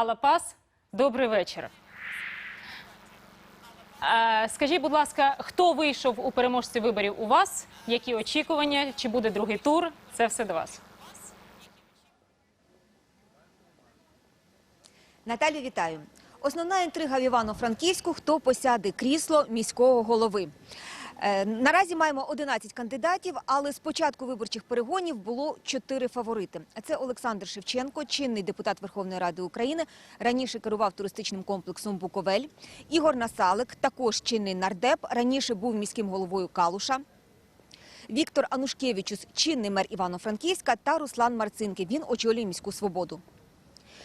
Алла Пас, добрий вечір. Е, Скажіть, будь ласка, хто вийшов у переможці виборів у вас? Які очікування? Чи буде другий тур? Це все до вас. Наталю, вітаю. Основна інтрига в Івано-Франківську – хто посяде крісло міського голови. Е, Наразі маємо 11 кандидатів, але з початку виборчих перегонів було чотири фаворити. Це Олександр Шевченко, чинний депутат Верховної Ради України, раніше керував туристичним комплексом Буковель. Ігор Насалик, також чинний нардеп, раніше був міським головою Калуша. Віктор Анушкевичус, чинний мер Івано-Франківська, та Руслан Марцинки. Він очолює міську свободу.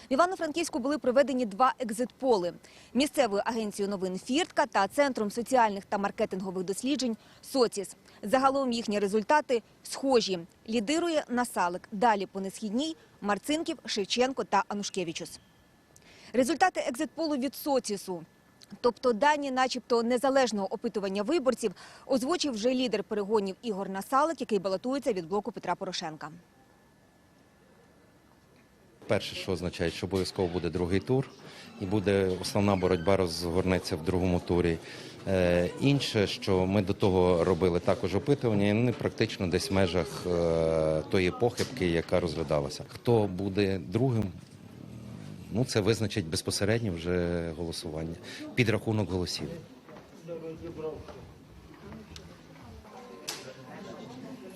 В Івано-Франківську були проведені два екзитполи місцевою агенцією новин Фіртка та центром соціальних та маркетингових досліджень Соціс. Загалом їхні результати схожі. Лідирує Насалик. Далі по несхідній Марцинків, Шевченко та Анушкевичус. Результати екзитполу від Соцісу. Тобто дані, начебто, незалежного опитування виборців, озвучив вже лідер перегонів Ігор Насалик, який балотується від блоку Петра Порошенка. Перше, що означає, що обов'язково буде другий тур, і буде основна боротьба розгорнеться в другому турі. Е, інше, що ми до того робили також опитування, і вони практично десь в межах е, тої похибки, яка розглядалася. Хто буде другим? Ну, це визначить безпосередньо вже голосування, підрахунок голосів.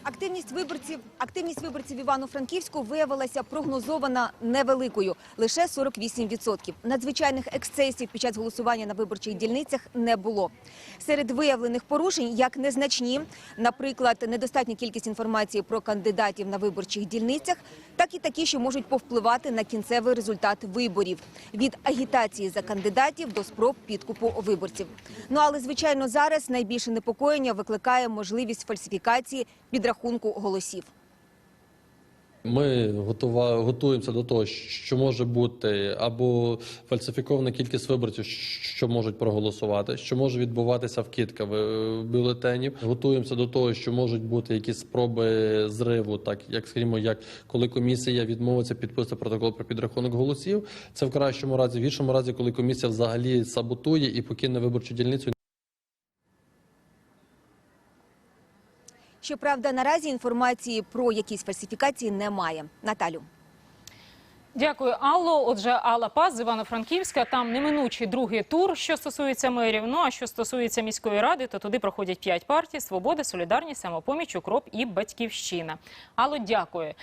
Активність виборців, активність виборців Івано-Франківську виявилася прогнозована невеликою лише 48%. Надзвичайних ексцесів під час голосування на виборчих дільницях не було. Серед виявлених порушень як незначні, наприклад, недостатня кількість інформації про кандидатів на виборчих дільницях, так і такі, що можуть повпливати на кінцевий результат виборів від агітації за кандидатів до спроб підкупу виборців. Ну але звичайно зараз найбільше непокоєння викликає можливість фальсифікації підрахунку голосів. Ми готува, готуємося до того, що може бути або фальсифікована кількість виборців, що можуть проголосувати, що може відбуватися вкидка в- бюлетенів. Готуємося до того, що можуть бути якісь спроби зриву, так як скажімо, як коли комісія відмовиться підписати протокол про підрахунок голосів. Це в кращому разі, в іншому разі, коли комісія взагалі саботує і покине виборчу дільницю. Щоправда, наразі інформації про якісь фальсифікації немає. Наталю. Дякую, Алло. Отже, Алла Пас з Івано-Франківська. Там неминучий другий тур, що стосується мерів. Ну а що стосується міської ради, то туди проходять п'ять партій: Свобода, Солідарність, Самопоміч, Укроп і Батьківщина. Алло, дякую.